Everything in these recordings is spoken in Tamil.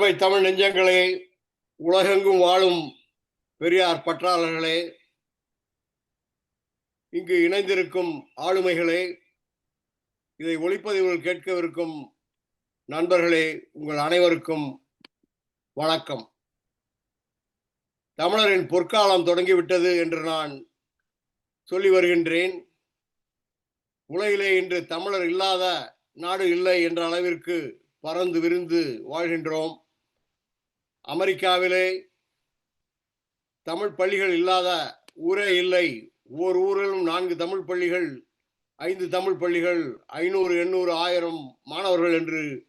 அருமை தமிழ் நெஞ்சங்களே உலகெங்கும் வாழும் பெரியார் பற்றாளர்களே இங்கு இணைந்திருக்கும் ஆளுமைகளே இதை ஒளிப்பதிவில் கேட்கவிருக்கும் நண்பர்களே உங்கள் அனைவருக்கும் வணக்கம். தமிழரின் பொற்காலம் தொடங்கிவிட்டது என்று நான் சொல்லி வருகின்றேன். உலகிலே இன்று தமிழர் இல்லாத நாடு இல்லை என்ற அளவிற்கு பறந்து விரிந்து வாழ்கின்றோம். அமெரிக்காவிலே தமிழ் பள்ளிகள் இல்லாத ஊரே இல்லை. ஒவ்வொரு ஊரிலும் நான்கு தமிழ் பள்ளிகள் ஐந்து தமிழ் பள்ளிகள் ஐநூறு எண்ணூறு ஆயிரம் மாணவர்கள் என்று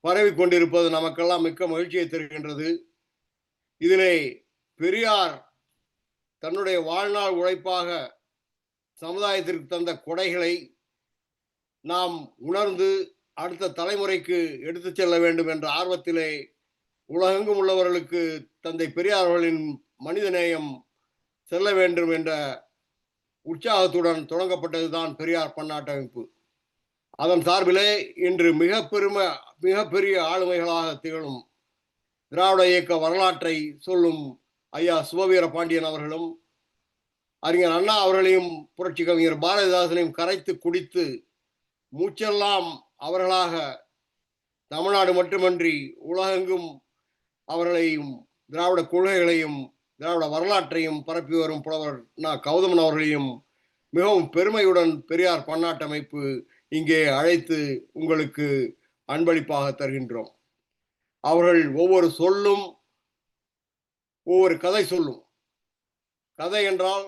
பரவி கொண்டிருப்பது நமக்கெல்லாம் மிக்க மகிழ்ச்சியை தருகின்றது. இதிலே பெரியார் தன்னுடைய வாழ்நாள் உழைப்பாக சமுதாயத்திற்கு தந்த கொடைகளை நாம் உணர்ந்து அடுத்த தலைமுறைக்கு எடுத்துச் செல்ல வேண்டும் என்ற ஆர்வத்திலே உலகெங்கும் உள்ளவர்களுக்கு தந்தை பெரியார் அவர்களின் மனிதநேயம் செல்ல வேண்டும் என்ற உற்சாகத்துடன் தொடங்கப்பட்டதுதான் பெரியார் பன்னாட்டு அமைப்பு அதன் சார்பிலே இன்று மிக பெருமை மிகப்பெரிய ஆளுமைகளாக திகழும் திராவிட இயக்க வரலாற்றை சொல்லும் ஐயா சுபவீர பாண்டியன் அவர்களும் அறிஞர் அண்ணா அவர்களையும் புரட்சி கவிஞர் பாரதிதாசனையும் கரைத்து குடித்து மூச்செல்லாம் அவர்களாக தமிழ்நாடு மட்டுமன்றி உலகெங்கும் அவர்களையும் திராவிட கொள்கைகளையும் திராவிட வரலாற்றையும் பரப்பி வரும் புலவர் நா. கௌதமன் அவர்களையும் மிகவும் பெருமையுடன் பெரியார் பன்னாட்டு அமைப்பு இங்கே அழைத்து உங்களுக்கு அன்பளிப்பாக தருகின்றோம். அவர்கள் ஒவ்வொரு சொல்லும் ஒவ்வொரு கதை சொல்லும். கதை என்றால்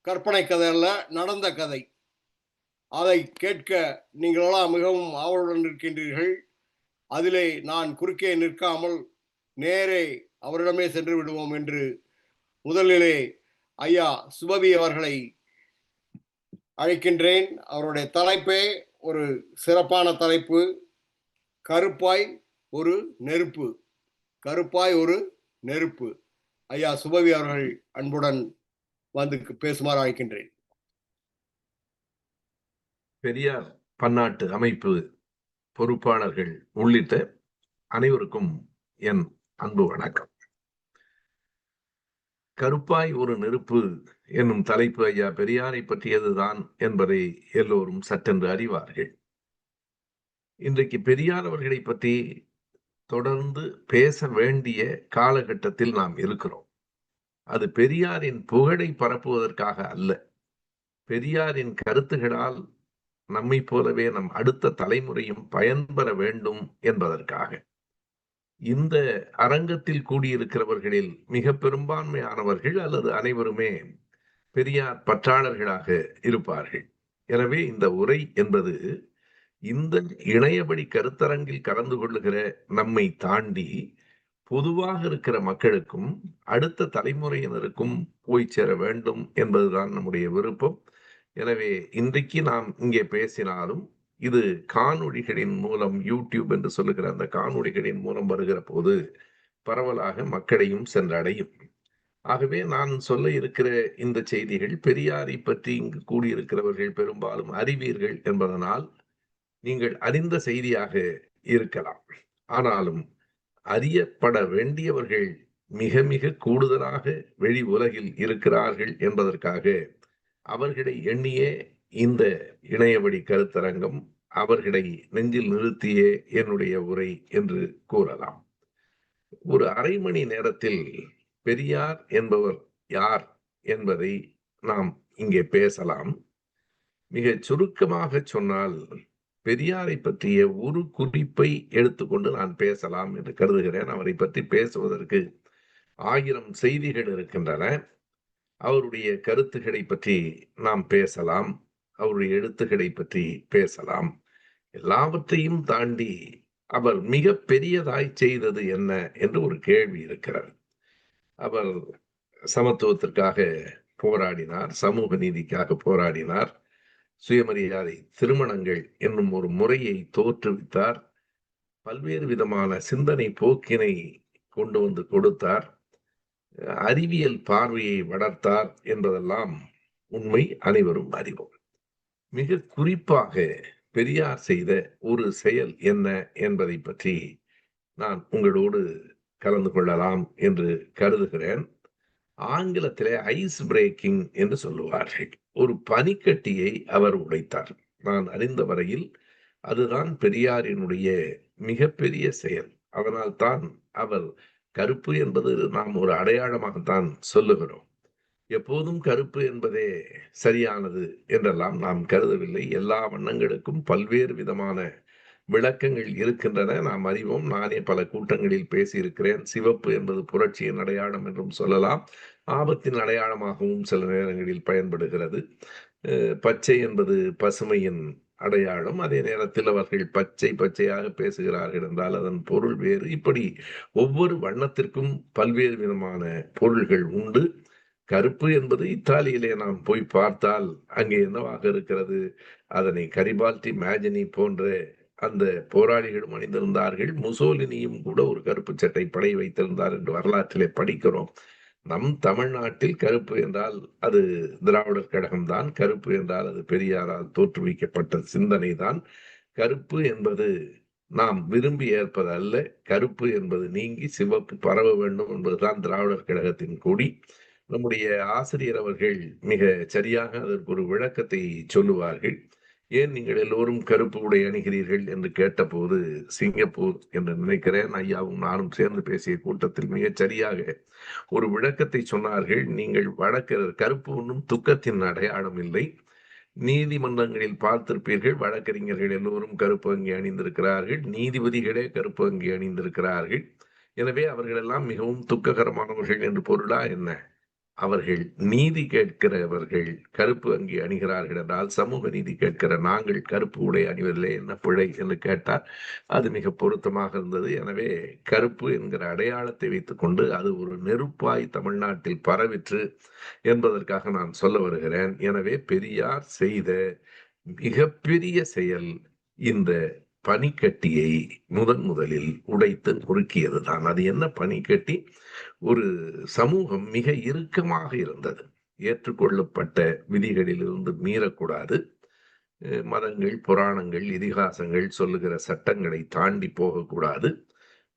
கற்பனை கதை அல்ல நடந்த கதை. அதை கேட்க நீங்களெல்லாம் மிகவும் ஆவலுடன் இருக்கின்றீர்கள். அதிலே நான் குறுக்கே நிற்காமல் நேரே அவரிடமே சென்று விடுவோம் என்று முதலிலே ஐயா சுபவி அவர்களை அழைக்கின்றேன். அவருடைய தலைப்பே ஒரு சிறப்பான தலைப்பு. கருப்பாய் ஒரு நெருப்பு. கருப்பாய் ஒரு நெருப்பு. ஐயா சுபவி அவர்கள் அன்புடன் வந்து பேசுமாறு அழைக்கின்றேன். பெரியார் பன்னாட்டு அமைப்பு பொறுப்பாளர்கள் உள்ளிட்ட அனைவருக்கும் என் அன்பு வணக்கம். கருப்பாய் ஒரு நெருப்பு என்னும் தலைப்பு ஐயா பெரியாரை பற்றியதுதான் என்பதை எல்லோரும் சற்றென்று அறிவார்கள். இன்றைக்கு பெரியார் அவர்களை பற்றி தொடர்ந்து பேச வேண்டிய காலகட்டத்தில் நாம் இருக்கிறோம். அது பெரியாரின் புகழை பரப்புவதற்காக அல்ல. பெரியாரின் கருத்துகளால் நம்மை போலவே நம் அடுத்த தலைமுறையும் பயன்பெற வேண்டும் என்பதற்காக. இந்த அரங்கத்தில் கூடியிருக்கிறவர்களில் மிக பெரும்பான்மையானவர்கள் அல்லது அனைவருமே பெரியார் பற்றாளர்களாக இருப்பார்கள். எனவே இந்த உரை என்பது இந்த இணையபடி கருத்தரங்கில் கலந்து கொள்ளுகிற நம்மை தாண்டி பொதுவாக இருக்கிற மக்களுக்கும் அடுத்த தலைமுறையினருக்கும் போய் சேர வேண்டும் என்பதுதான் நம்முடைய விருப்பம். எனவே இன்றைக்கு நாம் இங்கே பேசினாலும் இது காணொளிகளின் மூலம் யூடியூப் என்று சொல்லுகிற அந்த காணொளிகளின் மூலம் வருகிற போது பரவலாக மக்களையும் சென்றடையும். ஆகவே நான் சொல்ல இருக்கிற இந்த செய்திகள் பெரியாரை பற்றி இங்கு கூடியிருக்கிறவர்கள் பெரும்பாலும் அறிவீர்கள் என்பதனால் நீங்கள் அறிந்த செய்தியாக இருக்கலாம். ஆனாலும் அறியப்பட வேண்டியவர்கள் மிக மிக கூடுதலாக வெளி உலகில் இருக்கிறார்கள் என்பதற்காக அவர்களை எண்ணியே இந்த இணையவழி கருத்தரங்கம் அவர்களை நெஞ்சில் நிறுத்தியே என்னுடைய உரை என்று கூறலாம். ஒரு அரை மணி நேரத்தில் பெரியார் என்பவர் யார் என்பதை நாம் இங்கே பேசலாம். மிக சுருக்கமாக சொன்னால் பெரியாரை பற்றிய ஒரு குறிப்பை எடுத்துக்கொண்டு நான் பேசலாம் என்று கருதுகிறேன். அவரை பற்றி பேசுவதற்கு ஆயிரம் செய்திகள் இருக்கின்றன. அவருடைய கருத்துக்களை பற்றி நாம் பேசலாம். அவருடைய எழுத்துக்களை பற்றி பேசலாம். எல்லாவற்றையும் தாண்டி அவர் மிக பெரியதாய் செய்தது என்ன என்று ஒரு கேள்வி இருக்கிறார் அவர் சமத்துவத்திற்காக போராடினார் சமூக நீதிக்காக போராடினார். சுயமரியாதை திருமணங்கள் என்னும் ஒரு முறையை தோற்றுவித்தார். பல்வேறு விதமான சிந்தனை போக்கினை கொண்டு வந்து கொடுத்தார். அறிவியல் பார்வையை வளர்த்தார் என்பதெல்லாம் உண்மை அனைவரும் அறிவோம். மிக குறிப்பாக பெரியார் செய்த ஒரு செயல் என்ன என்பதை பற்றி நான் உங்களோடு கலந்து கொள்ளலாம் என்று கருதுகிறேன். ஆங்கிலத்திலே ஐஸ் பிரேக்கிங் என்று சொல்லுவார்கள். ஒரு பனிக்கட்டியை அவர் உடைத்தார். நான் அறிந்த வரையில் அதுதான் பெரியாரினுடைய மிகப்பெரிய செயல். அதனால் தான் அவர் கருப்பு என்பது நாம் ஒரு அடையாளமாகத்தான் சொல்லுகிறோம். எப்போதும் கருப்பு என்பதே சரியானது என்றெல்லாம் நாம் கருதவில்லை. எல்லா வண்ணங்களுக்கும் பல்வேறு விதமான விளக்கங்கள் இருக்கின்றன. நாம் அறிவோம் நானே பல கூட்டங்களில் பேசியிருக்கிறேன். சிவப்பு என்பது புரட்சியின் அடையாளம் என்றும் சொல்லலாம். ஆபத்தின் அடையாளமாகவும் சில நேரங்களில் பயன்படுகிறது. பச்சை என்பது பசுமையின் அடையாளம். அதே நேரத்தில் அவர்கள் பச்சை பச்சையாக பேசுகிறார்கள் என்றால் அதன் பொருள் வேறு. இப்படி ஒவ்வொரு வண்ணத்திற்கும் பல்வேறு விதமான பொருள்கள் உண்டு. கருப்பு என்பது இத்தாலியிலே நாம் போய் பார்த்தால் அங்கே என்னவாக இருக்கிறது? அதனை கரிபால்டி மேஜனி போன்ற அந்த போராளிகளும் அணிந்திருந்தார்கள். முசோலினியும் கூட ஒரு கருப்பு சட்டை படை வைத்திருந்தார் என்று வரலாற்றிலே படிக்கிறோம். நம் தமிழ்நாட்டில் கருப்பு என்றால் அது திராவிடர் கழகம்தான். கருப்பு என்றால் அது பெரியாரால் தோற்றுவிக்கப்பட்ட சிந்தனை தான் கருப்பு என்பது நாம் விரும்பி ஏற்பது அல்ல. கருப்பு என்பது நீங்கி சிவப்பு பரவ வேண்டும் என்பதுதான் திராவிடர் கழகத்தின் கொடி. நம்முடைய ஆசிரியர் அவர்கள் மிக சரியாக அதற்கு ஒரு விளக்கத்தை சொல்லுவார்கள். ஏன் நீங்கள் எல்லோரும் கருப்பு உடை அணிகிறீர்கள் என்று கேட்டபோது சிங்கப்பூர் என்று நினைக்கிறேன். ஐயாவும் நானும் சேர்ந்து பேசிய கூட்டத்தில் மிகச் சரியாக ஒரு விளக்கத்தை சொன்னார்கள். நீங்கள் வழக்கறிஞர் கருப்பு ஒன்றும் துக்கத்தின் அடையாளம் இல்லை. நீதிமன்றங்களில் பார்த்திருப்பீர்கள். வழக்கறிஞர்கள் எல்லோரும் கருப்பு அங்கி அணிந்திருக்கிறார்கள். நீதிபதிகளே கருப்பு அங்கி அணிந்திருக்கிறார்கள். எனவே அவர்களெல்லாம் மிகவும் துக்ககரமானவர்கள் என்று பொருளா என்ன? அவர்கள் நீதி கேட்கிறவர்கள் கருப்பு அங்கி அணிகிறார்கள் என்றால் சமூக நீதி கேட்கிற நாங்கள் கருப்பு உடை அணிவதில்லை என்ன பிழை என்று கேட்டார். அது மிக பொருத்தமாக இருந்தது. எனவே கருப்பு என்கிற அடையாளத்தை வைத்துக்கொண்டு அது ஒரு நெருப்பாய் தமிழ்நாட்டில் பரவிற்று என்பதற்காக நான் சொல்ல வருகிறேன். எனவே பெரியார் செய்த மிகப்பெரிய செயல் இந்த பனிக்கட்டியை முதன் முதலில் உடைத்து நொறுக்கியது தான். அது என்ன பனிக்கட்டி? ஒரு சமூகம் மிக இறுக்கமாக இருந்தது. ஏற்றுக்கொள்ளப்பட்ட விதிகளிலிருந்து மீறக்கூடாது. மதங்கள் புராணங்கள் இதிகாசங்கள் சொல்லுகிற சட்டங்களை தாண்டி போகக்கூடாது.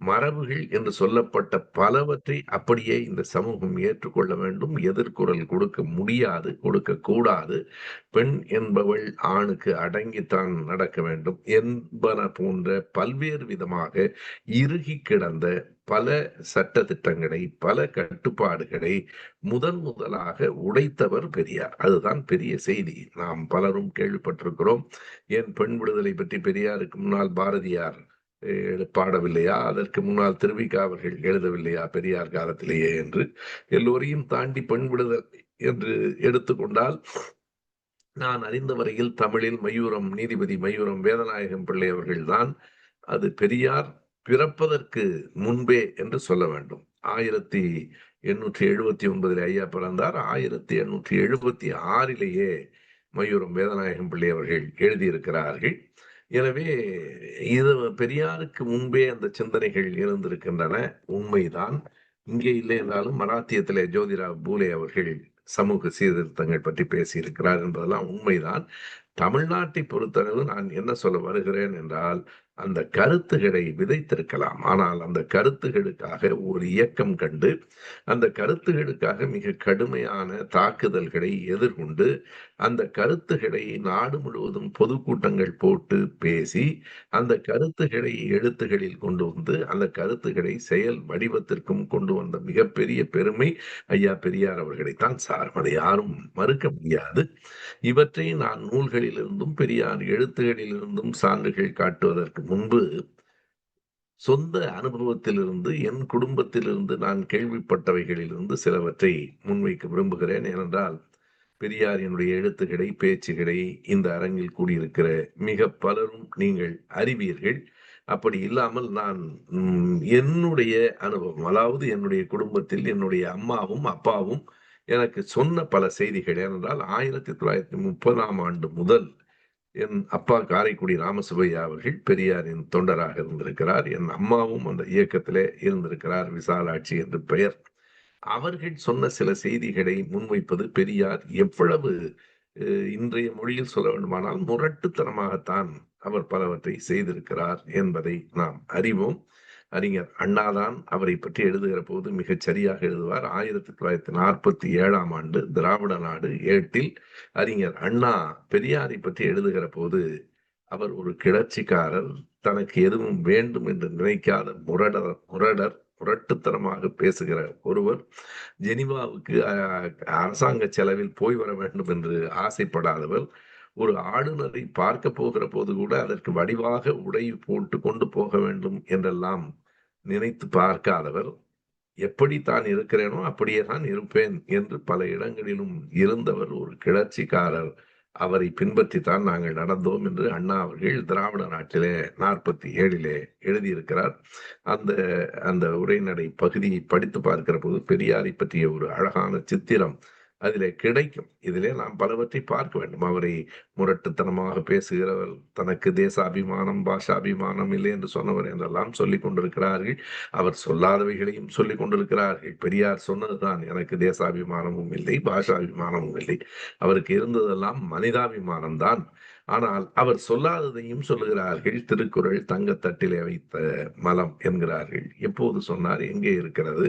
மரபுகள் என்று சொல்லப்பட்ட பலவற்றை அப்படியே இந்த சமூகம் ஏற்றுக்கொள்ள வேண்டும். எதிர்குரல் கொடுக்க முடியாது கொடுக்க கூடாது. பெண் என்பவள் ஆணுக்கு அடங்கித்தான் நடக்க வேண்டும் என்பன போன்ற பல்வேறு விதமாக இறுகி கிடந்த பல சட்ட திட்டங்களை பல கட்டுப்பாடுகளை முதன் முதலாக உடைத்தவர் பெரியார். அதுதான் பெரிய செய்தி. நாம் பலரும் கேள்விப்பட்டிருக்கிறோம். ஏன் பெண் விடுதலை பற்றி பெரியாருக்கு முன்னால் பாரதியார் பாடவில்லையா அதற்கு முன்னால் திருவிக்கா அவர்கள் எழுதவில்லையா பெரியார் காலத்திலேயே என்று? எல்லோரையும் தாண்டி பெண் விடுதல் என்று எடுத்துக்கொண்டால் நான் அறிந்த வரையில் தமிழில் மயூரம் நீதிபதி மயூரம் வேதநாயகம் பிள்ளை அவர்கள்தான். அது பெரியார் பிறப்பதற்கு முன்பே என்று சொல்ல வேண்டும். ஆயிரத்தி எண்ணூற்றி எழுபத்தி ஒன்பதில் ஐயா பிறந்தார். ஆயிரத்தி எண்ணூற்றி எழுபத்தி ஆறிலேயே மயூரம் வேதநாயகம் பிள்ளை அவர்கள் எழுதியிருக்கிறார்கள். எனவே இது பெரியாருக்கு முன்பே அந்த சிந்தனைகள் இருந்திருக்கின்றன. உண்மைதான். இங்கே இல்லை என்றாலும் மராத்தியத்திலே ஜோதிராவ் பூலே அவர்கள் சமூக சீர்திருத்தங்கள் பற்றி பேசியிருக்கிறார் என்பதெல்லாம் உண்மைதான். தமிழ்நாட்டை பொறுத்தளவு நான் என்ன சொல்ல வருகிறேன் என்றால் அந்த கருத்துகளை விதைத்திருக்கலாம். ஆனால் அந்த கருத்துகளுக்காக ஒரு இயக்கம் கண்டு அந்த கருத்துகளுக்காக மிக கடுமையான தாக்குதல்களை எதிர்கொண்டு அந்த கருத்துகளை நாடு முழுவதும் பொதுக்கூட்டங்கள் போட்டு பேசி அந்த கருத்துகளை எழுத்துகளில் கொண்டு வந்து அந்த கருத்துக்களை செயல் வடிவத்திற்கும் கொண்டு வந்த மிகப்பெரிய பெருமை ஐயா பெரியார் அவர்களைத்தான் சாரும். அதை யாரும் மறுக்க முடியாது. இவற்றை நான் நூல்களிலிருந்தும் பெரியார் எழுத்துகளிலிருந்தும் சான்றுகள் காட்டுவதற்கு முன்பு சொந்த அனுபவத்திலிருந்து என் குடும்பத்திலிருந்து நான் கேள்விப்பட்டவைகளிலிருந்து சிலவற்றை முன்வைக்க விரும்புகிறேன். ஏனென்றால் பெரியார் என்னுடைய எழுத்துக்களை பேச்சுகளை இந்த அரங்கில் கூடியிருக்கிற மிக பலரும் நீங்கள் அறிவீர்கள். அப்படி இல்லாமல் நான் என்னுடைய அனுபவம் அதாவது என்னுடைய குடும்பத்தில் என்னுடைய அம்மாவும் அப்பாவும் எனக்கு சொன்ன பல செய்திகள். ஏனென்றால் ஆயிரத்தி தொள்ளாயிரத்தி முப்பதாம் ஆண்டு முதல் என் அப்பா காரைக்குடி ராமசுபையா அவர்கள் பெரியாரின் தொண்டராக இருந்திருக்கிறார். என் அம்மாவும் அந்த இயக்கத்திலே இருந்திருக்கிறார். விசாலாட்சி என்று பெயர். அவர்கள் சொன்ன சில செய்திகளை முன்வைப்பது பெரியார் எவ்வளவு இன்றைய மொழியில் சொல்ல வேண்டுமானால் முரட்டுத்தனமாகத்தான் அவர் பலவற்றை செய்திருக்கிறார் என்பதை நாம் அறிவோம். அறிஞர் அண்ணாதான் அவரை பற்றி எழுதுகிற போது மிகச் சரியாக எழுதுவார். ஆயிரத்தி தொள்ளாயிரத்தி நாற்பத்தி ஏழாம் ஆண்டு திராவிட நாடு ஏட்டில் அறிஞர் அண்ணா பெரியாரை பற்றி எழுதுகிற போது அவர் ஒரு கிளர்ச்சிக்காரர். தனக்கு எதுவும் வேண்டும் என்று நினைக்காத முரடர் முரடர் முரட்டுத்தனமாக பேசுகிற ஒருவர் ஜெனிவாவுக்கு அரசாங்க செலவில் போய் வர வேண்டும் என்று ஆசைப்படாதவர் ஒரு ஆளுநரை பார்க்க போகிற போது கூட அதற்கு வடிவாக உடை போட்டு கொண்டு போக வேண்டும் என்றெல்லாம் நினைத்து பார்க்காதவர் எப்படி தான் இருக்கிறேனோ அப்படியே தான் இருப்பேன் என்று பல இடங்களிலும் இருந்தவர் ஒரு கிளர்ச்சிக்காரர். அவரை பின்பற்றித்தான் நாங்கள் நடந்தோம் என்று அண்ணா அவர்கள் திராவிட நாட்டிலே நாற்பத்தி ஏழிலே எழுதியிருக்கிறார். அந்த அந்த உரைநடை பகுதியை படித்து பார்க்கிற போது பெரியாரை பற்றிய ஒரு அழகான சித்திரம் அதிலே கிடைக்கும். இதிலே நாம் பலவற்றை பார்க்க வேண்டும். அவரை முரட்டுத்தனமாக பேசுகிறவர் தனக்கு தேசாபிமானம் பாஷாபிமானம் இல்லை என்று சொன்னவர் என்றெல்லாம் சொல்லிக் கொண்டிருக்கிறார்கள். அவர் சொல்லாதவைகளையும் சொல்லிக் கொண்டிருக்கிறார்கள். பெரியார் சொன்னதுதான் எனக்கு தேசாபிமானமும் இல்லை பாஷாபிமானமும் இல்லை. அவருக்கு இருந்ததெல்லாம் மனிதாபிமானம் தான் ஆனால் அவர் சொல்லாததையும் சொல்லுகிறார்கள். திருக்குறள் தங்கத்தட்டிலே வைத்த மலம் என்கிறார்கள். எப்போது சொன்னார்? எங்கே இருக்கிறது?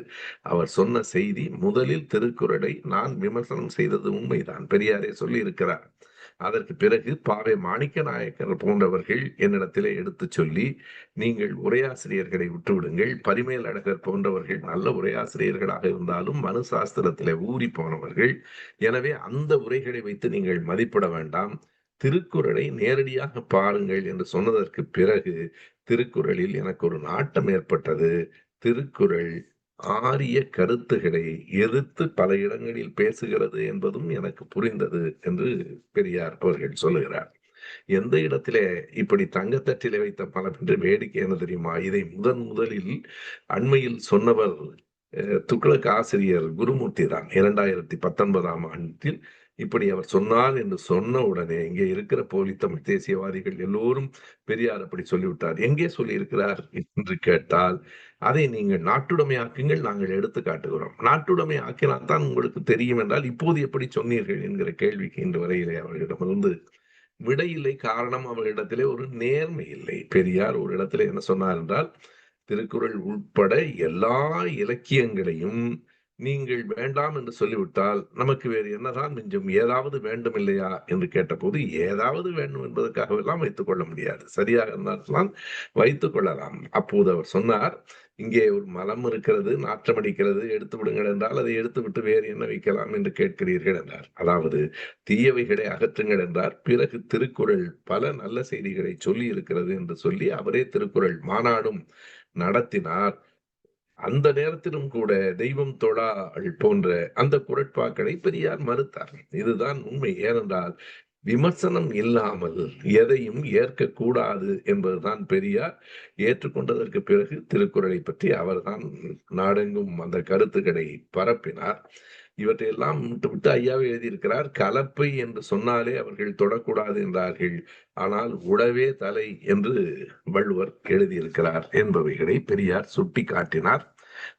அவர் சொன்ன செய்தி முதலில் திருக்குறளை நான் விமர்சனம் செய்தது உண்மைதான். பெரியாரே சொல்லி இருக்கிறார் அதற்கு பிறகு பாவை மாணிக்க நாயக்கர் போன்றவர்கள் என்னிடத்திலே எடுத்து சொல்லி நீங்கள் உரையாசிரியர்களை விட்டுவிடுங்கள். பரிமேல் அழகர் போன்றவர்கள் நல்ல உரையாசிரியர்களாக இருந்தாலும் மனு சாஸ்திரத்திலே ஊறி போனவர்கள். எனவே அந்த உரைகளை வைத்து நீங்கள் மதிப்பிட வேண்டாம். திருக்குறளை நேரடியாக பாருங்கள் என்று சொன்னதற்கு பிறகு திருக்குறளில் எனக்கு ஒரு நாட்டம் ஏற்பட்டது. திருக்குறள் ஆரிய கருத்துக்களை எதிர்த்து பல இடங்களில் பேசுகிறது என்பதும் எனக்கு புரிந்தது என்று பெரியார் அவர்கள் சொல்லுகிறார். எந்த இடத்திலே இப்படி தங்கத்தட்டிலே வைத்த பலம் என்று வேடிக்கை என்ன தெரியுமா? இதை முதன் முதலில் அண்மையில் சொன்னவர் அஹ், துக்ளக் ஆசிரியர் குருமூர்த்தி தான். இரண்டாயிரத்தி பத்தொன்பதாம் ஆண்டில் இப்படி அவர் சொன்னார் என்று சொன்ன உடனே இங்கே இருக்கிற போலி தமிழ் தேசியவாதிகள் எல்லோரும் பெரியார் அப்படி சொல்லிவிட்டார். எங்கே சொல்லியிருக்கிறார் என்று கேட்டால் அதை நீங்கள் நாட்டுடைமையாக்குங்கள் நாங்கள் எடுத்து காட்டுகிறோம். நாட்டுடைமை ஆக்கினால் தான் உங்களுக்கு தெரியும் என்றால் இப்போது எப்படி சொன்னீர்கள் என்கிற கேள்விக்கு இன்று வரையிலே அவர்களிடமிருந்து விடையில்லை காரணம் அவர்களிடத்திலே ஒரு நேர்மை இல்லை. பெரியார் ஒரு இடத்திலே என்ன சொன்னார் என்றால் திருக்குறள் உட்பட எல்லா இலக்கியங்களையும் நீங்கள் வேண்டாம் என்று சொல்லிவிட்டால் நமக்கு வேறு என்னதான் மிஞ்சும்? ஏதாவது வேண்டும் இல்லையா? என்று கேட்டபோது ஏதாவது வேண்டும் என்பதற்காக எல்லாம் வைத்துக் கொள்ள முடியாது. சரியாக இருந்தால்தான் வைத்துக் கொள்ளலாம். அப்போது அவர் சொன்னார் இங்கே ஒரு மலம் இருக்கிறது நாற்றம் அடிக்கிறது எடுத்து விடுங்கள் என்றால் அதை எடுத்து விட்டு வேறு என்ன வைக்கலாம் என்று கேட்கிறீர்கள் என்றார். அதாவது தீயவைகளை அகற்றுங்கள் என்றார். பிறகு திருக்குறள் பல நல்ல செய்திகளை சொல்லி இருக்கிறது என்று சொல்லி அவரே திருக்குறள் மாநாடும் நடத்தினார். அந்த நேரத்திலும் கூட தெய்வம் தொழாள் போன்ற அந்த குரட்பாக்களை பெரியார் மறுத்தார். இதுதான் உண்மை. ஏனென்றால் விமர்சனம் இல்லாமல் எதையும் ஏற்கக்கூடாது என்பதுதான் பெரியார் ஏற்றுக்கொண்டதற்கு பிறகு திருக்குறளை பற்றி அவர்தான் நாடெங்கும் அந்த கருத்துக்களை பரப்பினார். இவற்றையெல்லாம் விட்டுவிட்டு ஐயாவே எழுதியிருக்கிறார். கலப்பை என்று சொன்னாலே அவர்கள் தொடக்கூடாது என்றார்கள். ஆனால் உடவே தலை என்று வள்ளுவர் எழுதியிருக்கிறார் என்பவைகளை பெரியார் சுட்டி காட்டினார்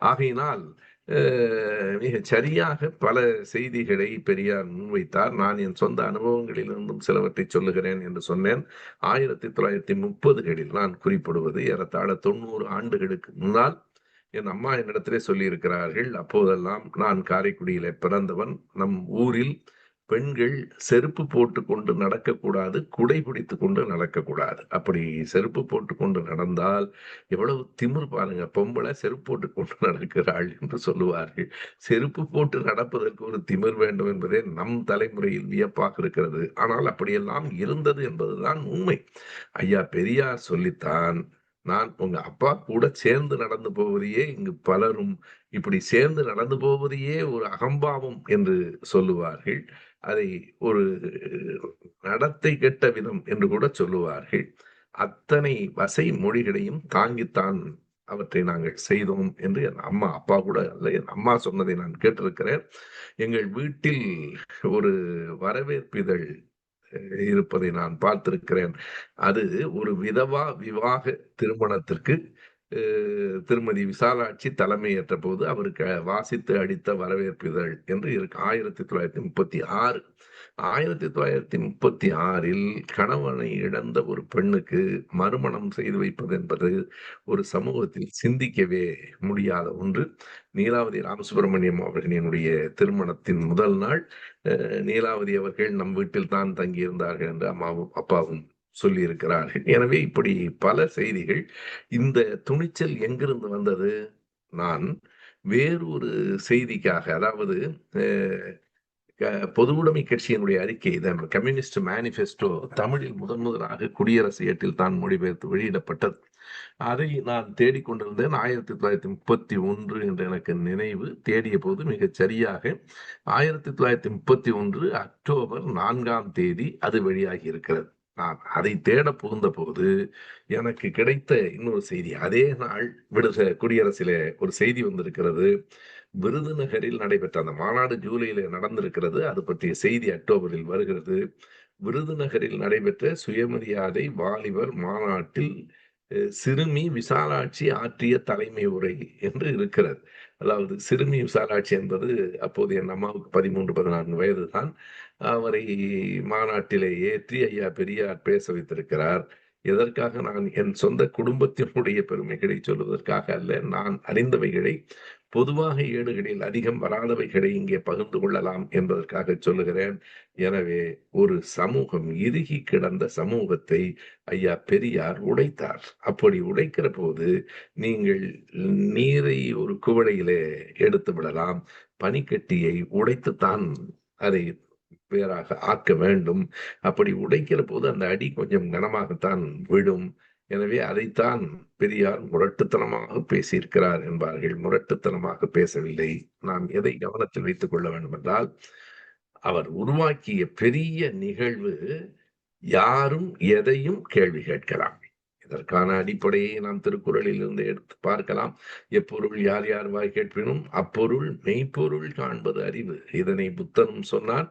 ஆகையினால் அஹ், மிகச் சரியாக பல செய்திகளை பெரியார் முன்வைத்தார். நான் என் சொந்த அனுபவங்களிலிருந்தும் சிலவற்றை சொல்லுகிறேன் என்று சொன்னேன். ஆயிரத்தி தொள்ளாயிரத்தி முப்பதுகளில் நான் குறிப்பிடுவது ஏறத்தாழ தொண்ணூறு ஆண்டுகளுக்கு முன்னால் என் அம்மா என்னிடத்திலே சொல்லியிருக்கிறார்கள் அப்போதெல்லாம் நான் காரைக்குடியில பிறந்தவன். நம் ஊரில் பெண்கள் செருப்பு போட்டுக்கொண்டு நடக்கக்கூடாது குடை பிடித்து கொண்டு நடக்கக்கூடாது. அப்படி செருப்பு போட்டுக்கொண்டு நடந்தால் எவ்வளவு திமிர் பாருங்க பொம்பளை செருப்பு போட்டுக்கொண்டு நடக்கிறாள் என்று சொல்லுவார்கள். செருப்பு போட்டு நடப்பதற்கு ஒரு திமிர் வேண்டும் என்பதே நம் தலைமுறையில் வியப்பாக இருக்கிறது. ஆனால் அப்படியெல்லாம் இருந்தது என்பதுதான் உண்மை. ஐயா பெரியார் சொல்லித்தான் நான் உங்க அப்பா கூட சேர்ந்து நடந்து போவதையே இங்கு பலரும் இப்படி சேர்ந்து நடந்து போவதையே ஒரு அகம்பாவம் என்று சொல்லுவார்கள். அதை ஒரு நடத்தை கெட்ட விதம் என்று கூட சொல்லுவார்கள். அத்தனை வசை மொழிகளையும் தாங்கித்தான் அவற்றை நாங்கள் செய்தோம் என்று என் அம்மா அப்பா கூட அல்ல என் அம்மா சொன்னதை நான் கேட்டிருக்கிறேன். எங்கள் வீட்டில் ஒரு வரவேற்பிதழ் இருப்பதை நான் பார்த்திருக்கிறேன். அது ஒரு விதவா விவாக திருமணத்திற்கு அஹ், திருமதி விசாலாட்சி தலைமையேற்ற போது அவருக்கு வாசித்து அடித்த வரவேற்பிதழ் என்று இருக்கு. ஆயிரத்தி தொள்ளாயிரத்தி முப்பத்தி ஆறு ஆயிரத்தி தொள்ளாயிரத்தி முப்பத்தி ஆறில் கணவனை இழந்த ஒரு பெண்ணுக்கு மறுமணம் செய்து வைப்பது என்பது ஒரு சமூகத்தில் சிந்திக்கவே முடியாத ஒன்று. நீலாவதி ராமசுப்பிரமணியம் அவர்களினுடைய திருமணத்தின் முதல் நாள். அஹ், நீலாவதி அவர்கள் நம் வீட்டில் தான் தங்கியிருந்தார்கள் என்று அம்மாவும் அப்பாவும் சொல்லியிருக்கிறார்கள். எனவே இப்படி பல செய்திகள். இந்த துணிச்சல் எங்கிருந்து வந்தது? நான் வேறொரு செய்திக்காக அதாவது பொதுவுடைமை கட்சியினுடைய அறிக்கை த கம்யூனிஸ்ட் மேனிஃபெஸ்டோ தமிழில் முதன் முதலாக குடியரசு ஏட்டில் தான் மொழிபெயர்த்து வெளியிடப்பட்டது. அதை நான் தேடிக்கொண்டிருந்தேன் ஆயிரத்தி தொள்ளாயிரத்தி முப்பத்தி ஒன்று என்று எனக்கு நினைவு தேடிய போது மிகச் சரியாக ஆயிரத்தி தொள்ளாயிரத்தி முப்பத்தி ஒன்று அக்டோபர் நான்காம் தேதி அது வெளியாகி இருக்கிறது. நான் அதை தேட புகுந்த போது எனக்கு கிடைத்த இன்னொரு செய்தி. அதே நாள் விடுத குடியரசிலே ஒரு செய்தி வந்திருக்கிறது. விருதுநகரில் நடைபெற்ற அந்த மாநாடு ஜூலையில நடந்திருக்கிறது. அது பற்றிய செய்தி அக்டோபரில் வருகிறது. விருதுநகரில் நடைபெற்ற சுயமரியாதை வாலிபர் மாநாட்டில் சிறுமி விசாலாட்சி ஆற்றிய தலைமை உரை என்று இருக்கிறது. அதாவது சிறுமி விசாலாட்சி என்பது அப்போது என் அம்மாவுக்கு பதிமூன்று பதினான்கு வயது தான் அவரை மாநாட்டிலே ஏற்றி ஐயா பெரியார் பேச வைத்திருக்கிறார். எதற்காக நான் என் சொந்த குடும்பத்தினுடைய பெருமைகளை சொல்வதற்காக அல்ல நான் அறிந்தவைகளை பொதுவாக ஏடுகளில் அதிகம் வராதவைகளை இங்கே பகிர்ந்து கொள்ளலாம் என்பதற்காக சொல்லுகிறேன். எனவே ஒரு சமூகம் இறுகி கிடந்த சமூகத்தை ஐயா பெரியார் உடைத்தார். அப்படி உடைக்கிற போது நீங்கள் நீரை ஒரு குவளையிலே எடுத்து விடலாம் பனிக்கட்டியை உடைத்துத்தான் அதை வேறாக ஆக்க வேண்டும். அப்படி உடைக்கிற போது அந்த அடி கொஞ்சம் கனமாகத்தான் விடும் எனவே அதைத்தான் பெரியார் முரட்டுத்தனமாக பேசியிருக்கிறார் என்பார்கள். முரட்டுத்தனமாக பேசவில்லை. நாம் எதை கவனத்தில் வைத்துக் கொள்ள வேண்டும் என்றால் அவர் உருவாக்கிய பெரிய நிகழ்வு யாரும் எதையும் கேள்வி கேட்கலாம். இதற்கான அடிப்படையை நாம் திருக்குறளில் இருந்து எடுத்து பார்க்கலாம். எப்பொருள் யார் யார் வாய் கேட்பினும் அப்பொருள் மெய்ப்பொருள் காண்பது அறிவு. இதனை புத்தனும் சொன்னான்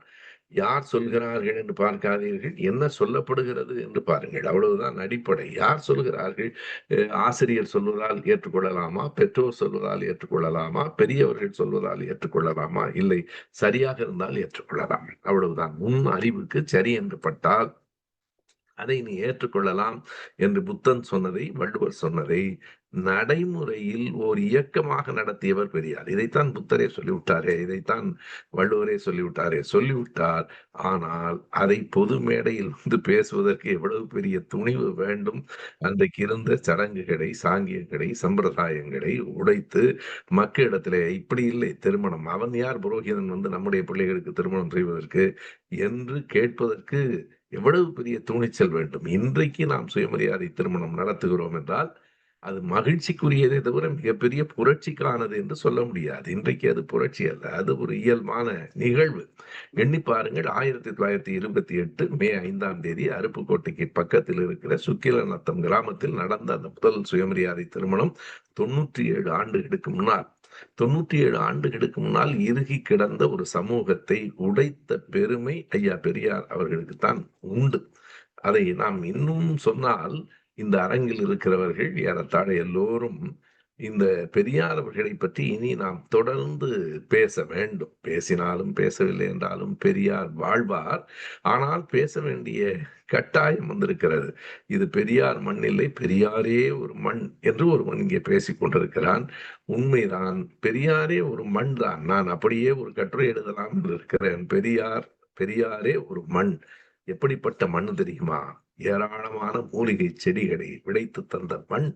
யார் சொல்கிறார்கள் என்று பார்க்காதீர்கள். என்ன சொல்லப்படுகிறது என்று பாருங்கள். அவ்வளவுதான் அடிப்படை. யார் சொல்கிறார்கள்? ஆசிரியர் சொல்வதால் ஏற்றுக்கொள்ளலாமா? பெற்றோர் சொல்வதால் ஏற்றுக்கொள்ளலாமா? பெரியவர்கள் சொல்வதால் ஏற்றுக்கொள்ளலாமா? இல்லை சரியாக இருந்தால் ஏற்றுக்கொள்ளலாம். அவ்வளவுதான். உன் அறிவுக்கு சரி என்று பட்டால் அதை நீ ஏற்றுக்கொள்ளலாம் என்று புத்தன் சொன்னதை வள்ளுவர் சொன்னதை நடைமுறையில் ஓர் இயக்கமாக நடத்தியவர் பெரியார். இதைத்தான் புத்தரே சொல்லிவிட்டாரே இதைத்தான் வள்ளுவரே சொல்லிவிட்டாரே. சொல்லிவிட்டார் ஆனால் அதை பொது மேடையில் வந்து பேசுவதற்கு எவ்வளவு பெரிய துணிவு வேண்டும்? அன்றைக்கு இருந்த சடங்குகளை சாங்கியங்களை சம்பிரதாயங்களை உடைத்து மக்களிடத்திலே இப்படி இல்லை திருமணம். அவன் யார் புரோகிதன் வந்து நம்முடைய பிள்ளைகளுக்கு திருமணம் செய்வதற்கு? என்று கேட்பதற்கு எவ்வளவு பெரிய துணிச்சல் வேண்டும்? இன்றைக்கு நாம் சுயமரியாதை திருமணம் நடத்துகிறோம் என்றால் அது மகிழ்ச்சிக்குரியதே தவிர மிகப்பெரிய புரட்சிக்கானது என்று சொல்ல முடியாது. இன்றைக்கு அது புரட்சி அல்ல அது ஒரு இயல்பான நிகழ்வு. எண்ணி பாருங்கள் ஆயிரத்தி தொள்ளாயிரத்தி இருபத்தி எட்டு மே ஐந்தாம் தேதி அருப்புக்கோட்டைக்கு பக்கத்தில் இருக்கிற சுக்கிலநத்தம் கிராமத்தில் நடந்த அந்த முதல் சுயமரியாதை திருமணம் தொண்ணூற்றி ஏழு ஆண்டுகளுக்கு முன்னால். தொண்ணூற்றி ஏழு ஆண்டுகளுக்கு முன்னால் இறுகி கிடந்த ஒரு சமூகத்தை உடைத்த பெருமை ஐயா பெரியார் அவர்களுக்கு தான் உண்டு. அதை நாம் இன்னும் சொன்னால் இந்த அரங்கில் இருக்கிறவர்கள் ஏறத்தாழ எல்லோரும் இந்த பெரியார் அவர்களை பற்றி இனி நாம் தொடர்ந்து பேச வேண்டும். பேசினாலும் பேசவில்லை என்றாலும் பெரியார் வாழ்வார். ஆனால் பேச வேண்டிய கட்டாயம் வந்திருக்கிறது. இது பெரியார் மண் இல்லை பெரியாரே ஒரு மண் என்று ஒருவன் இங்கே பேசிக் கொண்டிருக்கிறான். உண்மைதான் பெரியாரே ஒரு மண் தான். நான் அப்படியே ஒரு கட்டுரை எழுதலாம் என்று இருக்கிறேன். பெரியார் பெரியாரே ஒரு மண். எப்படிப்பட்ட மண் தெரியுமா? ஏராளமான மூலிகை செடிகளை விளைத்து தந்த மண்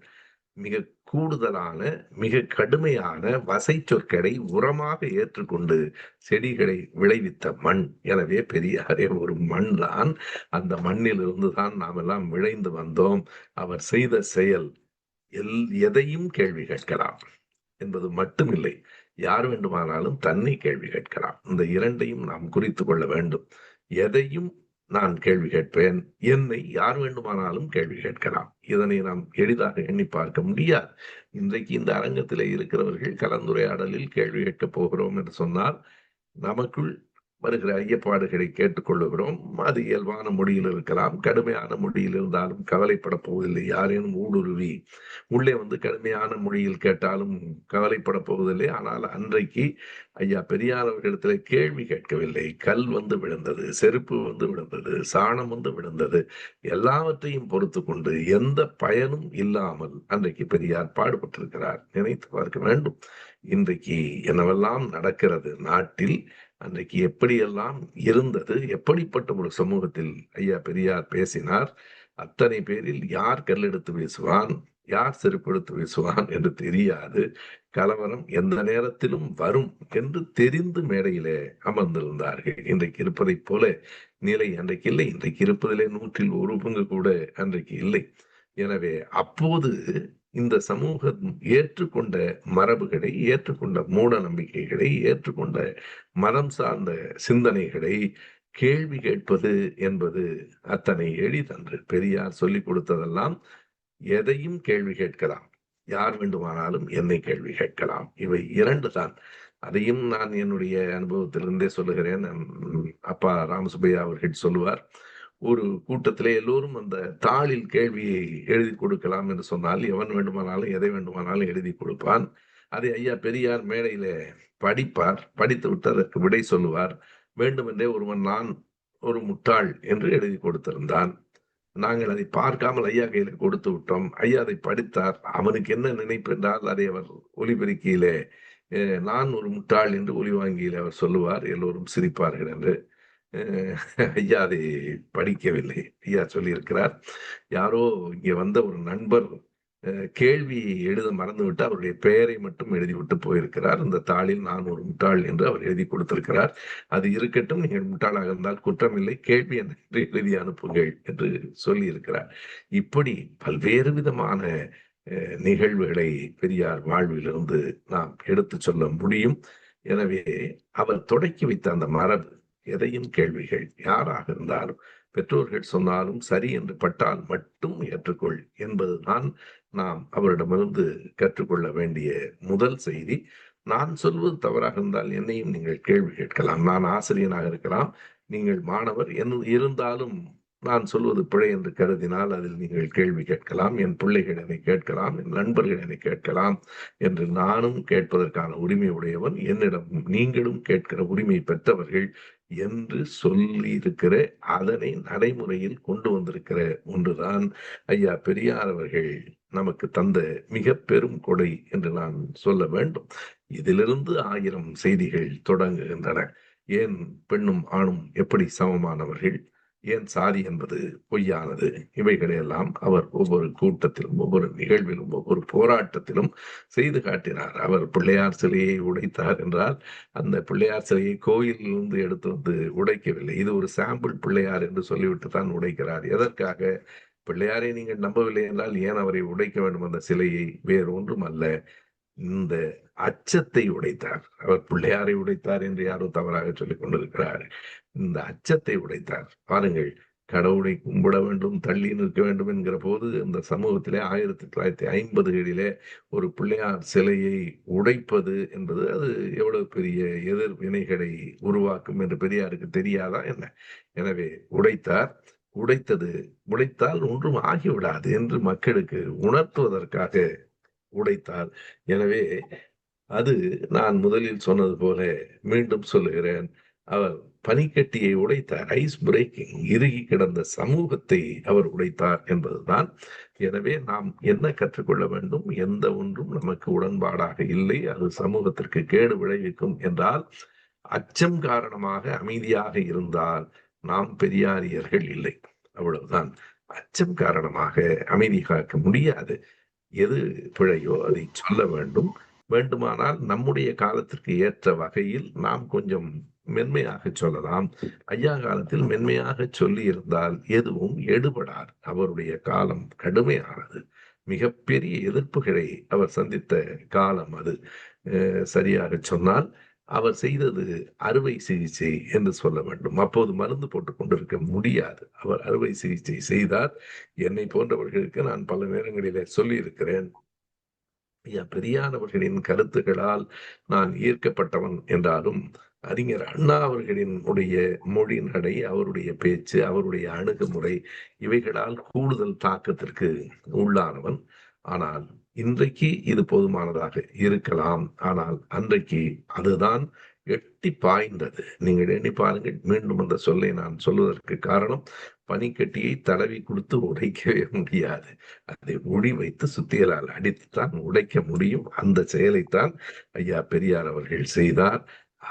மிக கூடுதலான மிக கடுமையான வசை சொற்களை உரமாக ஏற்றுக்கொண்டு செடிகளை விளைவித்த மண். எனவே பெரியாரே ஒரு மண் தான் அந்த மண்ணிலிருந்து தான் நாம் எல்லாம் விளைந்து வந்தோம். அவர் செய்த செயல் எல் எதையும் கேள்வி கேட்கலாம் என்பது மட்டுமில்லை. யார் வேண்டுமானாலும் தன்னை கேள்வி கேட்கலாம். இந்த இரண்டையும் நாம் குறித்து கொள்ள வேண்டும். எதையும் நான் கேள்வி கேட்பேன். என்னை யார் வேண்டுமானாலும் கேள்வி கேட்கலாம். இதனை நாம் எளிதாக எண்ணி பார்க்க முடியாது. இன்றைக்கு இந்த அரங்கத்திலே இருக்கிறவர்கள் கலந்துரையாடலில் கேள்வி கேட்கப் போகிறோம் என்று சொன்னால் நமக்குள் வருகிற ஐயப்பாடுகளை கேட்டுக்கொள்ளுகிறோம். அது இயல்பான மொழியில் இருக்கலாம். கடுமையான மொழியில் இருந்தாலும் கவலைப்பட போவதில்லை. யாரேனும் ஊடுருவி உள்ளே வந்து கடுமையான மொழியில் கேட்டாலும் கவலைப்பட போவதில்லை. ஆனால் அன்றைக்கு ஐயா பெரியார் அவர்களிடத்துல கேள்வி கேட்கவில்லை. கல் வந்து விழுந்தது செருப்பு வந்து விழுந்தது சாணம் வந்து விழுந்தது. எல்லாவற்றையும் பொறுத்து கொண்டு எந்த பயனும் இல்லாமல் அன்றைக்கு பெரியார் பாடுபட்டிருக்கிறார். நினைத்து பார்க்க வேண்டும். இன்றைக்கு என்னவெல்லாம் நடக்கிறது? நாட்டில் அன்றைக்கு எப்படியெல்லாம் இருந்தது எப்படிப்பட்ட ஒரு சமூகத்தில் ஐயா பெரியார் பேசினார் அத்தனை பேரில் யார் கல்லெடுத்து வீசுவான் யார் செருப்பெடுத்து வீசுவான் என்று தெரியாது. கலவரம் எந்த நேரத்திலும் வரும் என்று தெரிந்து மேடையிலே அமர்ந்திருந்தார்கள். இன்றைக்கு இருப்பதைப் போல நிலை அன்றைக்கு இல்லை. இன்றைக்கு இருப்பதிலே நூற்றில் ஒரு பங்கு கூட அன்றைக்கு இல்லை. எனவே அப்போது இந்த சமூகம் ஏற்றுக்கொண்ட மரபுகளை ஏற்றுக்கொண்ட மூட நம்பிக்கைகளை ஏற்றுக்கொண்ட மதம் சார்ந்த சிந்தனைகளை கேள்வி கேட்பது என்பது அத்தனை எளிதன்று பெரியார் சொல்லிக் கொடுத்ததெல்லாம் எதையும் கேள்வி கேட்கலாம். யார் வேண்டுமானாலும் என்னை கேள்வி கேட்கலாம். இவை இரண்டு தான். அதையும் நான் என்னுடைய அனுபவத்திலிருந்தே சொல்லுகிறேன். அப்பா ராமசுப்பையா அவர்கள் சொல்லுவார். ஒரு கூட்டத்திலே எல்லோரும் அந்த தாளில் கேள்வியை எழுதி கொடுக்கலாம் என்று சொன்னால் எவன் வேண்டுமானாலும் எதை வேண்டுமானாலும் எழுதி கொடுப்பான். அதை ஐயா பெரியார் மேடையில படிப்பார். படித்து விட்டு அதற்கு விடை சொல்லுவார். வேண்டுமென்றே ஒருவன் நான் ஒரு முட்டாள் என்று எழுதி கொடுத்திருந்தான். நாங்கள் அதை பார்க்காமல் ஐயா கையில கொடுத்து விட்டோம். ஐயா அதை படித்தார். அவனுக்கு என்ன நினைப்பு என்றால் அதை அவர் ஒலிபெருக்கியிலே நான் ஒரு முட்டாள் என்று ஒலி வாங்கியில் அவர் சொல்லுவார். எல்லோரும் சிரிப்பார்கள் என்று. ஐயா அதை படிக்கவில்லை. ஐயா சொல்லியிருக்கிறார் யாரோ இங்கே வந்த ஒரு நண்பர் கேள்வி எழுத மறந்துவிட்டு அவருடைய பெயரை மட்டும் எழுதிவிட்டு போயிருக்கிறார். இந்த தாளில் நான் ஒரு முட்டாள் என்று அவர் எழுதி கொடுத்திருக்கிறார். அது இருக்கட்டும் நீங்கள் முட்டாளாக இருந்தால் குற்றமில்லை. கேள்வி என்று எழுதி அனுப்புங்கள் என்று சொல்லி இருக்கிறார் இப்படி பல்வேறு விதமான நிகழ்வுகளை பெரியார் வாழ்விலிருந்து நாம் எடுத்து சொல்ல முடியும். எனவே அவர் தொடக்கி வைத்த அந்த மரபு எதையும் கேள்விகள் யாராக இருந்தாலும் பெற்றோர்கள் சொன்னாலும் சரி என்று பட்டால் மட்டும் ஏற்றுக்கொள் என்பதுதான் நாம் அவரிடமிருந்து கற்றுக்கொள்ள வேண்டிய முதல் செய்தி. நான் சொல்வது தவறாக இருந்தால் என்னையும் நீங்கள் கேள்வி கேட்கலாம். நான் ஆசிரியனாக இருக்கலாம். நீங்கள் மாணவர் என் இருந்தாலும் நான் சொல்வது பிழை என்று கருதினால் அதில் நீங்கள் கேள்வி கேட்கலாம் என் பிள்ளைகள் என்னை கேட்கலாம் என் நண்பர்கள் என்னை கேட்கலாம் என்று நானும் கேட்பதற்கான உரிமை உடையவன் என்னிடம் நீங்களும் கேட்கிற உரிமை பெற்றவர்கள் என்று சொல்லி இருக்கிற அதனை நடைமுறையில் கொண்டு வந்திருக்கிற ஒன்றுதான். ஐயா பெரியார் அவர்கள் நமக்கு தந்த மிக பெரும் கொடை என்று நான் சொல்ல வேண்டும். இதிலிருந்து ஆயிரம் செய்திகள் தொடங்குகின்றன. ஏன் பெண்ணும் ஆணும் எப்படி சமமானவர்கள்? ஏன் சாதி என்பது பொய்யானது? இவைகளையெல்லாம் அவர் ஒவ்வொரு கூட்டத்திலும் ஒவ்வொரு நிகழ்விலும் ஒவ்வொரு போராட்டத்திலும் செய்து காட்டினார். அவர் பிள்ளையார் சிலையை உடைத்தார் என்றால் அந்த பிள்ளையார் சிலையை கோயிலிருந்து எடுத்து வந்து உடைக்கவில்லை. இது ஒரு சாம்பிள் பிள்ளையார் என்று சொல்லிவிட்டு தான் உடைக்கிறார். எதற்காக? பிள்ளையாரை நீங்கள் நம்பவில்லை என்றால் ஏன் அவரை உடைக்க வேண்டும்? அந்த சிலையை வேறு ஒன்றும் அல்ல. இந்த அச்சத்தை உடைத்தார். அவர் பிள்ளையாரை உடைத்தார் என்று யாரோ தவறாக சொல்லிக் கொண்டிருக்கிறார். இந்த அச்சத்தை உடைத்தார். பாருங்கள் கடவுளை கும்பிட வேண்டும் தள்ளி நிற்க வேண்டும் என்கிற போது இந்த சமூகத்திலே ஆயிரத்தி தொள்ளாயிரத்தி ஐம்பதுகளிலே ஒரு பிள்ளையார் சிலையை உடைப்பது என்பது அது எவ்வளவு பெரிய எதிர்வினைகளை உருவாக்கும் என்று பெரியாருக்கு தெரியாதா என்ன? எனவே உடைத்தார். உடைத்தது உடைத்தால் ஒன்றும் ஆகிவிடாது என்று மக்களுக்கு உணர்த்துவதற்காக உடைத்தார் எனவே அது நான் முதலில் சொன்னது போல மீண்டும் சொல்லுகிறேன். அவர் பனிக்கட்டியை உடைத்தார். ஐஸ் பிரேக்கிங் இறுகி கிடந்த சமூகத்தை அவர் உடைத்தார் என்பதுதான். எனவே நாம் என்ன கற்றுக்கொள்ள வேண்டும்? எந்த ஒன்றும் நமக்கு உடன்பாடாக இல்லை. அது சமூகத்திற்கு கேடு விளைவிக்கும் என்றால் அச்சம் காரணமாக அமைதியாக இருந்தால் நாம் பெரியாரியர்கள் இல்லை. அவ்வளவுதான். அச்சம் காரணமாக அமைதி காக்க முடியாது. எது பிழையோ அதை சொல்ல வேண்டும். வேண்டுமானால் நம்முடைய காலத்திற்கு ஏற்ற வகையில் நாம் கொஞ்சம் மென்மையாக சொல்லலாம். ஐயா காலத்தில் மென்மையாக சொல்லி இருந்தால் எதுவும் எடுபடார் அவருடைய காலம் கடுமையானது. மிகப்பெரிய எதிர்ப்புகளை அவர் சந்தித்த காலம் அது. சரியாக சொன்னால் அவர் செய்தது அறுவை சிகிச்சை என்று சொல்ல வேண்டும். அப்போது மருந்து போட்டுக் கொண்டிருக்க முடியாது. அவர் அறுவை சிகிச்சை செய்தார். என்னை போன்றவர்களுக்கு நான் பல நேரங்களிலே சொல்லியிருக்கிறேன். ஐயா பெரியானவர்களின் கருத்துக்களால் நான் ஈர்க்கப்பட்டவன் என்றாலும் அறிஞர் அண்ணா அவர்களின் உடைய மொழி நடை அவருடைய பேச்சு அவருடைய அணுகுமுறை இவைகளால் கூடுதல் தாக்கத்திற்கு உள்ளானவன். ஆனால் இன்றைக்கு இது போதுமானதாக இருக்கலாம். ஆனால் அன்றைக்கு அதுதான் எட்டி பாய்ந்தது. நீங்கள் எண்ணி பாருங்கள். மீண்டும் அந்த சொல்லை நான் சொல்வதற்கு காரணம் பனிக்கட்டியை தடவி கொடுத்து உடைக்கவே முடியாது. அதை முடி வைத்து சுத்தியலால் அடித்துத்தான் உடைக்க முடியும். அந்த செயலைத்தான் ஐயா பெரியார் அவர்கள் செய்தார்.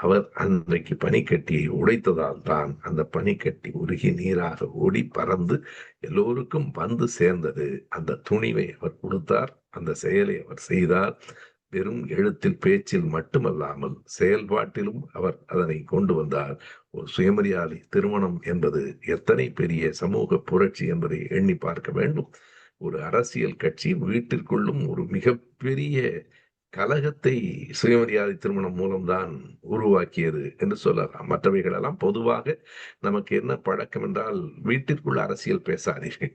அவர் அன்றைக்கு பனிக்கட்டியை உடைத்ததால் தான் அந்த பனிக்கட்டி உருகி நீராக ஓடி பறந்து எல்லோருக்கும் வந்து சேர்ந்தது. அந்த துணிவை அவர் கொடுத்தார் அந்த செயலை அவர் செய்தார். வெறும் எழுத்தில் பேச்சில் மட்டுமல்லாமல் செயல்பாட்டிலும் அவர் அதனை கொண்டு வந்தார். ஒரு சுயமரியாதை திருமணம் என்பது எத்தனை பெரிய சமூக புரட்சி என்பதை எண்ணி பார்க்க வேண்டும். ஒரு அரசியல் கட்சி வீட்டிற்குள்ளும் ஒரு மிகப்பெரிய கலகத்தை சுயமரியாதை திருமணம் மூலம்தான் உருவாக்கியது என்று சொல்லலாம். மற்றவைகளெல்லாம் பொதுவாக நமக்கு என்ன பழக்கம் என்றால் வீட்டிற்குள் அரசியல் பேசாதீர்கள்.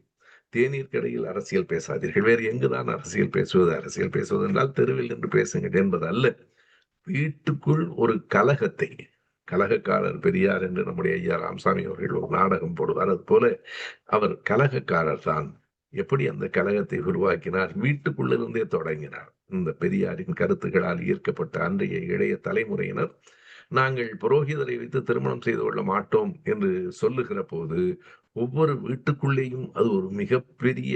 தேநீர் கடையில் அரசியல் பேசாதீர்கள். வேறு எங்குதான் அரசியல் பேசுவது? அரசியல் பேசுவது என்றால் தெருவில் நின்று பேசுங்கள் என்பது அல்ல. வீட்டுக்குள் ஒரு கலகத்தை கலகக்காரர் பெரியார் என்று நம்முடைய ஐயா ராமசாமி அவர்கள் ஒரு நாடகம் போடுவார். அது போல அவர் கலகக்காரர் தான் எப்படி அந்த கலகத்தை உருவாக்கினார்? வீட்டுக்குள்ளிருந்தே தொடங்கினார். இந்த பெரியாரின் கருத்துக்களால் ஈர்க்கப்பட்ட அன்றைய இளைய தலைமுறையினர் நாங்கள் புரோகிதரை வைத்து திருமணம் செய்து கொள்ள மாட்டோம் என்று சொல்லுகிற போது ஒவ்வொரு வீட்டுக்குள்ளேயும் அது ஒரு மிகப்பெரிய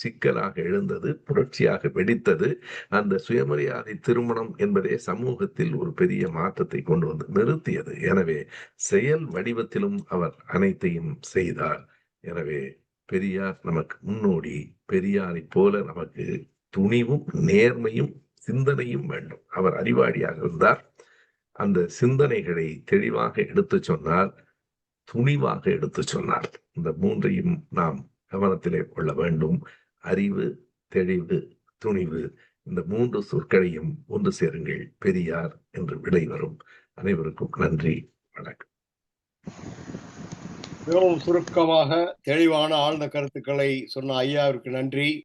சிக்கலாக எழுந்தது புரட்சியாக வெடித்தது. அந்த சுயமரியாதை திருமணம் என்பதே சமூகத்தில் ஒரு பெரிய மாற்றத்தை கொண்டு வந்து நிறுத்தியது. எனவே செயல் வடிவத்திலும் அவர் அனைத்தையும் செய்தார். எனவே பெரியார் நமக்கு முன்னோடி பெரியாரை போல நமக்கு துணிவும் நேர்மையும் சிந்தனையும் வேண்டும். அவர் அறிவாளியாக இருந்தார். அந்த சிந்தனைகளை தெளிவாக எடுத்து சொன்னார் துணிவாக எடுத்து சொன்னார். இந்த மூன்றையும் நாம் கவனத்திலே கொள்ள வேண்டும். அறிவு தெளிவு துணிவு இந்த மூன்று சொற்களையும் ஒன்று சேருங்கள். பெரியார் என்று விடை வரும். அனைவருக்கும் நன்றி வணக்கம். மிகவும் சுருக்கமாக தெளிவான ஆழ்ந்த கருத்துக்களை சொன்ன ஐயாவிற்கு நன்றி.